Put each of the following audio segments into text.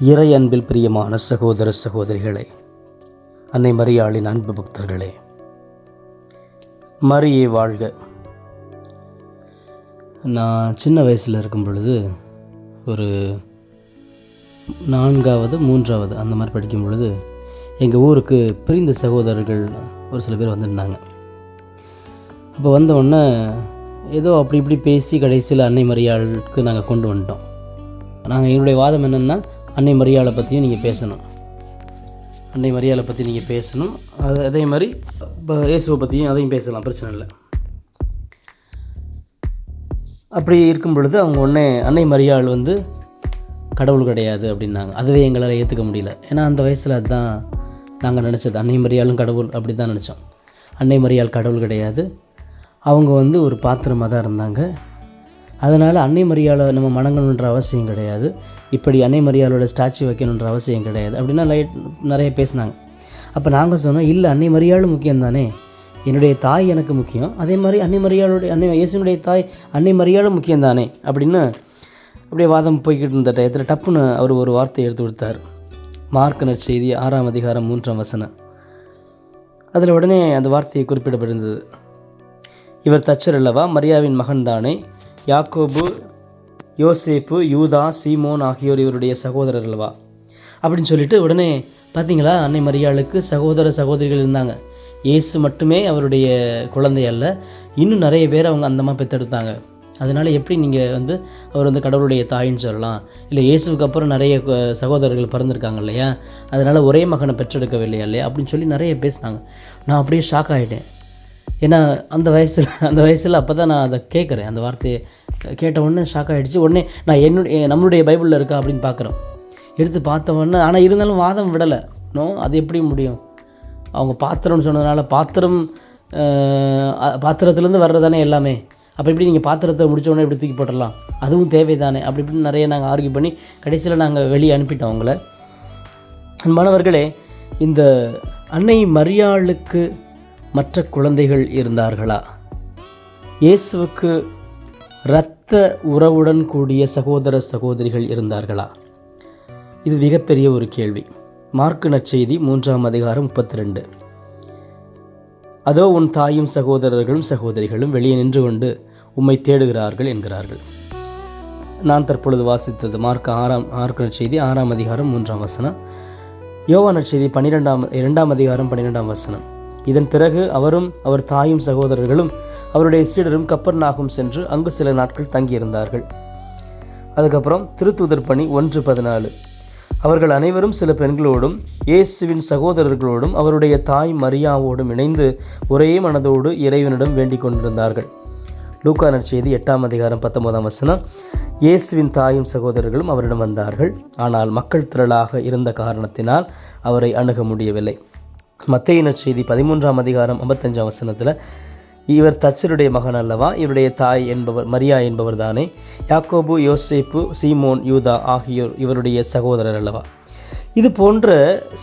இறை அன்பில் பிரியமான சகோதர சகோதரிகளே அன்னை மரியாளின் அன்பு பக்தர்களே மரியே வாழ்க. நான் சின்ன வயசில் இருக்கும் பொழுது ஒரு நான்காவது மூன்றாவது அந்த மாதிரி படிக்கும் பொழுது எங்கள் ஊருக்கு பிரிந்த சகோதரர்கள் ஒரு சில பேர் வந்திருந்தாங்க. அப்போ வந்த உடனே ஏதோ அப்படி இப்படி பேசி கடைசியில் அன்னை மரியாளுக்கு நாங்கள் கொண்டு வந்துட்டோம். நாங்கள் எங்களுடைய வாதம் என்னென்னா அன்னை மரியாளை பற்றியும் நீங்கள் பேசணும். அன்னை மரியாளை பற்றி நீங்கள் பேசணும். அது அதே மாதிரி இப்போ இயேசுவை பற்றியும் அதையும் பேசலாம் பிரச்சனை இல்லை. அப்படி இருக்கும் பொழுது அவங்க உடனே அன்னை மரியாள் வந்து கடவுள் கிடையாது அப்படின்னாங்க. அதுவே எங்களால் ஏற்றுக்க முடியல. ஏன்னா அந்த வயசில் அதுதான் நாங்கள் நினச்சது அன்னை மரியாளும் கடவுள் அப்படி தான் நினச்சோம். அன்னை மரியால் கடவுள் கிடையாது. அவங்க வந்து ஒரு பாத்திரமாக தான் இருந்தாங்க. அதனால் அன்னை மரியாதை நம்ம மணங்கணுன்ற அவசியம் கிடையாது. இப்படி அன்னை மரியாளோட ஸ்டாச்சு வைக்கணுன்ற அவசியம் கிடையாது. அப்படின்னா லைட் நிறைய பேசினாங்க. அப்போ நாங்கள் சொன்னோம் இல்லை அன்னை மரியாளும் முக்கியம் தானே என்னுடைய தாய் எனக்கு முக்கியம். அதே மாதிரி அன்னை மரியாளுடைய அன்னை இயேசுனுடைய தாய் அன்னை மரியாளும் முக்கியம் தானே அப்படின்னு அப்படியே வாதம் போய்கிட்டு இருந்த டயத்தில் டப்புன்னு அவர் ஒரு வார்த்தை எடுத்து கொடுத்தார். மார்க்கனர் செய்தி ஆறாம் அதிகாரம் மூன்றாம் வசனம். அதில் உடனே அந்த வார்த்தையை குறிப்பிடப்பட்டிருந்தது. இவர் தச்சர் அல்லவா? மரியாவின் மகன் தானே. யாக்கோபு யோசேப்பு யூதா சீமோன் ஆகியோர் இவருடைய சகோதரர் அல்லவா? அப்படின்னு சொல்லிட்டு உடனே பார்த்தீங்களா? அன்னை மரியாளுக்கு சகோதர சகோதரிகள் இருந்தாங்க. இயேசு மட்டுமே அவருடைய குழந்தை அல்ல. இன்னும் நிறைய பேர் அவங்க அந்தமாக பெற்றெடுத்தாங்க. அதனால் எப்படி நீங்கள் வந்து அவர் வந்து கடவுளுடைய தாயின்னு சொல்லலாம்? இல்லை இயேசுக்கு அப்புறம் நிறைய சகோதரர்கள் பிறந்திருக்காங்க இல்லையா? அதனால் ஒரே மகனை பெற்றெடுக்கவில்லையா இல்லையா? அப்படின்னு சொல்லி நிறைய பேசினாங்க. நான் அப்படியே ஷாக் ஆகிட்டேன் ஏன்னா அந்த வயசில் அந்த வயசில் அப்போ தான் நான் அதை கேட்குறேன். அந்த வார்த்தையை கேட்ட உடனே ஷாக் ஆகிடுச்சு உடனே நான் என்னுடைய நம்மளுடைய பைபிளில் இருக்கா அப்படின்னு பார்க்குறோம். எடுத்து பார்த்த உடனே ஆனால் இருந்தாலும் வாதம் விடலை. நோ அது எப்படி முடியும்? அவங்க பாத்திரம்னு சொன்னதுனால பாத்திரம் பாத்திரத்துலேருந்து வர்றதானே எல்லாமே? அப்போ இப்படி நீங்கள் பாத்திரத்தை முடித்தோடனே இப்படி தூக்கி போட்டுடலாம்? அதுவும் தேவைதானே? அப்படி இப்படின்னு நிறைய நாங்கள் ஆர்கியூ பண்ணி கடைசியில் நாங்கள் வெளியே அனுப்பிட்டோம் அவங்கள. மாணவர்களே இந்த அன்னை மரியாளுக்கு மற்ற குழந்தைகள் இருந்தார்களா? இயேசுவுக்கு இரத்த உறவுடன் கூடிய சகோதர சகோதரிகள் இருந்தார்களா? இது மிகப்பெரிய ஒரு கேள்வி. மார்க்கு நற்செய்தி மூன்றாம் அதிகாரம் முப்பத்தி ரெண்டு அதோ உன் தாயும் சகோதரர்களும் சகோதரிகளும் வெளியே நின்று கொண்டு உம்மை தேடுகிறார்கள் என்கிறார்கள். நான் தற்பொழுது வாசித்தது மார்க் ஆறாம் மார்க் செய்தி ஆறாம் அதிகாரம் மூன்றாம் வசனம். யோவான செய்தி பன்னிரெண்டாம் இரண்டாம் அதிகாரம் பன்னிரெண்டாம் வசனம். இதன் பிறகு அவரும் அவர் தாயும் சகோதரர்களும் அவருடைய சீடரும் கப்பர்நாகும் சென்று அங்கு சில நாட்கள் தங்கியிருந்தார்கள். அதுக்கப்புறம் திருத்தூதர் பணி ஒன்று பதினாலு. அவர்கள் அனைவரும் சில பெண்களோடும் இயேசுவின் சகோதரர்களோடும் அவருடைய தாய் மரியாவோடும் இணைந்து ஒரே மனதோடு இறைவனிடம் வேண்டிக் கொண்டிருந்தார்கள். லூக்கானர் நற்செய்தி எட்டாம் அதிகாரம் பத்தொன்பதாம் வசனம். இயேசுவின் தாயும் சகோதரர்களும் அவரிடம் வந்தார்கள். ஆனால் மக்கள் திரளாக இருந்த காரணத்தினால் அவரை அணுக முடியவில்லை. மத்தையினர் செய்தி பதிமூன்றாம் அதிகாரம் ஐம்பத்தஞ்சாம் வசனத்தில் இவர் தச்சருடைய மகன் அல்லவா? இவருடைய தாய் என்பவர் மரியா என்பவர் தானே? யாக்கோபு யோசேப்பு சீமோன் யூதா ஆகியோர் இவருடைய சகோதரர் அல்லவா? இது போன்ற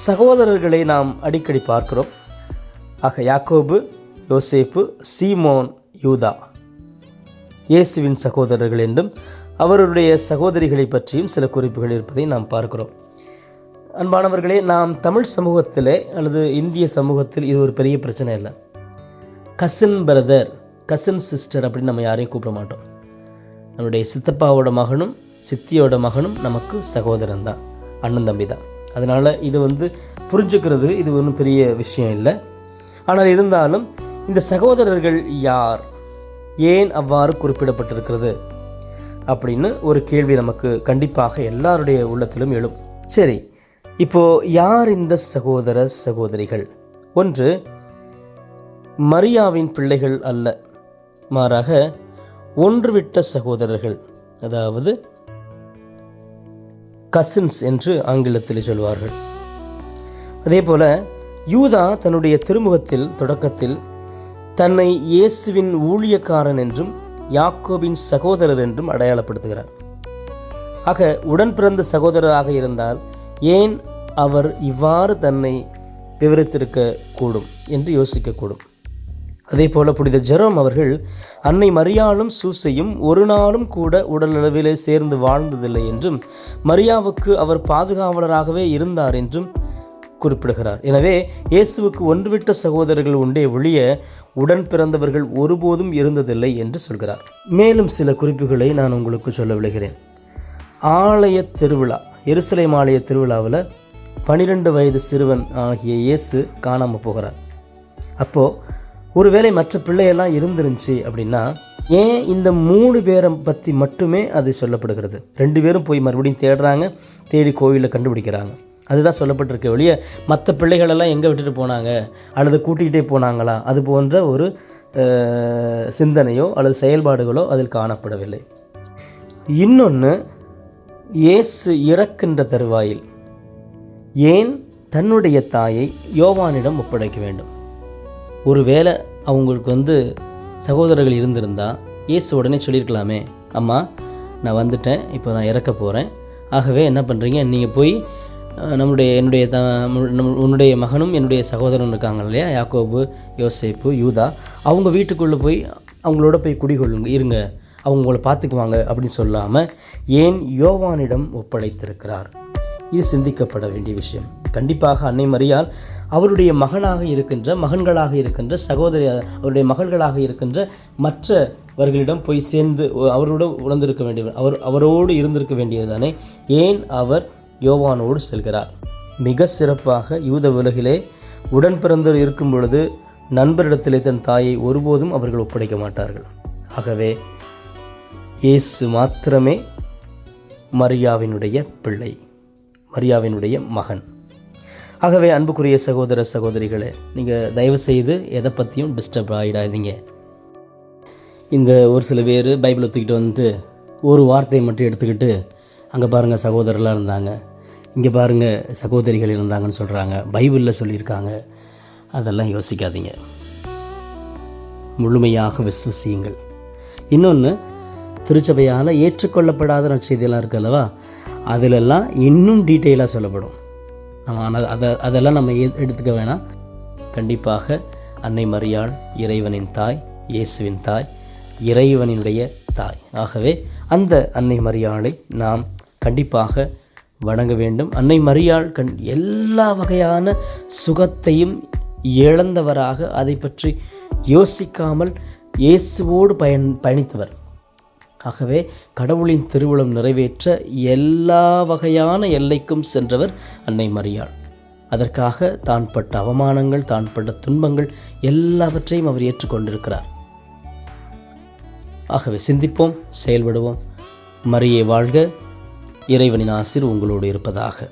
சகோதரர்களை நாம் அடிக்கடி பார்க்கிறோம். ஆக யாக்கோபு யோசேப்பு சீமோன் யூதா இயேசுவின் சகோதரர்கள் என்றும் அவருடைய சகோதரிகளை பற்றியும் சில குறிப்புகள் இருப்பதை நாம் பார்க்கிறோம். அன்பானவர்களே நாம் தமிழ் சமூகத்தில் அல்லது இந்திய சமூகத்தில் இது ஒரு பெரிய பிரச்சனை இல்லை கசின் பிரதர் கசின் சிஸ்டர் அப்படின்னு நம்ம யாரையும் கூப்பிட மாட்டோம். நம்முடைய சித்தப்பாவோட மகனும் சித்தியோட மகனும் நமக்கு சகோதரன் தான் அண்ணன் தம்பி தான். அதனால் இது வந்து புரிஞ்சுக்கிறது இது ஒன்றும் பெரிய விஷயம் இல்லை. ஆனால் இருந்தாலும் இந்த சகோதரர்கள் யார்? ஏன் அவ்வாறு குறிப்பிடப்பட்டிருக்கிறது? அப்படின்னு ஒரு கேள்வி நமக்கு கண்டிப்பாக எல்லாருடைய உள்ளத்திலும் எழும். சரி இப்போ யார் இந்த சகோதர சகோதரிகள்? ஒன்று மரியாவின் பிள்ளைகள் அல்ல. மாறாக ஒன்றுவிட்ட சகோதரர்கள். அதாவது கசின்ஸ் என்று ஆங்கிலத்தில் சொல்வார்கள். அதே போல யூதா தன்னுடைய திருமுகத்தில் தொடக்கத்தில் தன்னை இயேசுவின் ஊழியக்காரன் என்றும் யாக்கோபின் சகோதரர் என்றும் அடையாளப்படுத்துகிறார். ஆக உடன் பிறந்த சகோதரராக இருந்தால் ஏன் அவர் இவ்வாறு தன்னை விவரித்திருக்க கூடும் என்று யோசிக்கக்கூடும். அதே போல புனித ஜெரோம் அவர்கள் அன்னை மரியாளும் சூசையும் ஒரு நாளும் கூட உடலளவிலே சேர்ந்து வாழ்ந்ததில்லை என்றும் மரியாவுக்கு அவர் பாதுகாவலராகவே இருந்தார் என்றும் குறிப்பிடுகிறார். எனவே இயேசுவுக்கு ஒன்றுவிட்ட சகோதரர்கள் உண்டே ஒழிய உடன் பிறந்தவர்கள் ஒருபோதும் இருந்ததில்லை என்று சொல்கிறார். மேலும் சில குறிப்புகளை நான் உங்களுக்கு சொல்ல விளைகிறேன். ஆலய திருவிழா எருசலேம் ஆலய திருவிழாவில் பனிரெண்டு வயது சிறுவன் ஆகிய இயேசு காணாமல் போகிறார். அப்போது ஒருவேளை மற்ற பிள்ளையெல்லாம் இருந்துருந்துச்சு அப்படின்னா ஏன் இந்த மூணு பேரை பற்றி மட்டுமே அது சொல்லப்படுகிறது? ரெண்டு பேரும் போய் மறுபடியும் தேடுறாங்க தேடி கோவிலில் கண்டுபிடிக்கிறாங்க. அதுதான் சொல்லப்பட்டிருக்க ஒழிய மற்ற பிள்ளைகளெல்லாம் எங்கே விட்டுட்டு போனாங்க? அல்லது கூட்டிகிட்டே போனாங்களா? அது போன்ற ஒரு சிந்தனையோ அல்லது செயல்பாடுகளோ அதில் காணப்படவில்லை. இன்னொன்று இயேசு இறக்கின்ற தருவாயில் ஏன் தன்னுடைய தாயை யோவானிடம் ஒப்படைக்க வேண்டும்? ஒருவேளை அவங்களுக்கு வந்து சகோதரர்கள் இருந்திருந்தால் இயேசு உடனே சொல்லியிருக்கலாமே அம்மா நான் வந்துட்டேன் இப்போ நான் இறக்க போகிறேன் ஆகவே என்ன பண்ணுறீங்க நீங்கள் போய் நம்முடைய என்னுடைய த நம் உன்னுடைய மகனும் என்னுடைய சகோதரன் இருக்காங்க இல்லையா? யாக்கோபு யோசேப்பு யூதா. அவங்க வீட்டுக்குள்ளே போய் அவங்களோட போய் குடிகொள்ளுங்க இருங்க. அவங்கள பார்த்துக்குவாங்க அப்படின்னு சொல்லாமல் ஏன் யோவானிடம் ஒப்படைத்திருக்கிறார்? இது சிந்திக்கப்பட வேண்டிய விஷயம். கண்டிப்பாக அன்னை மறியால் அவருடைய மகனாக இருக்கின்ற மகன்களாக இருக்கின்ற சகோதரி அவருடைய மகள்களாக இருக்கின்ற மற்றவர்களிடம் போய் சேர்ந்து அவரோடு உணர்ந்திருக்க வேண்டிய அவர் அவரோடு இருந்திருக்க வேண்டியது தானே ஏன் அவர் யோவானோடு செல்கிறார். மிக சிறப்பாக யூத உலகிலே உடன் பிறந்தவர் இருக்கும் பொழுது நண்பரிடத்திலே தன் தாயை ஒருபோதும் அவர்கள் ஒப்படைக்க மாட்டார்கள். ஆகவே இயேசு மாத்திரமே மரியாவினுடைய பிள்ளை மரியாவினுடைய மகன். ஆகவே அன்புக்குரிய சகோதர சகோதரிகளே நீங்கள் தயவு செய்து எதை பற்றியும் டிஸ்டர்ப் ஆகிடாதீங்க இந்த ஒரு சில பேர் பைபிளை தூக்கிட்டு வந்துட்டு ஒரு வார்த்தையை மட்டும் எடுத்துக்கிட்டு அங்கே பாருங்கள் சகோதரர்லாம் இருந்தாங்க. இங்கே பாருங்கள் சகோதரிகள் இருந்தாங்கன்னு சொல்கிறாங்க பைபிளில் சொல்லியிருக்காங்க. அதெல்லாம் யோசிக்காதீங்க. முழுமையாக விசுவசியுங்கள். இன்னொன்று திருச்சபையால் ஏற்றுக்கொள்ளப்படாத நற்செய்தியெல்லாம் இருக்கு அல்லவா? அதிலெல்லாம் இன்னும் டீட்டெயிலாக சொல்லப்படும். நம்ம ஆனால் அதை அதெல்லாம் நம்ம எடுத்துக்க வேணாம். கண்டிப்பாக அன்னை மரியாள் இறைவனின் தாய் இயேசுவின் தாய் இறைவனினுடைய தாய். ஆகவே அந்த அன்னை மரியாளை நாம் கண்டிப்பாக வணங்க வேண்டும். அன்னை மரியாள் கண் எல்லா வகையான சுகத்தையும் இழந்தவராக அதை பற்றி யோசிக்காமல் இயேசுவோடு பயன் பயணித்தவர். ஆகவே கடவுளின் திருவுளம் நிறைவேற்ற எல்லா வகையான எல்லைக்கும் சென்றவர் அன்னை மரியாள். அதற்காக தான் பட்ட அவமானங்கள் தான் பட்ட துன்பங்கள் எல்லாவற்றையும் அவர் ஏற்றுக்கொண்டிருக்கிறார். ஆகவே சிந்திப்போம் செயல்படுவோம். மரியே வாழ்க இறைவனின் ஆசிர் உங்களோடு இருப்பதாக.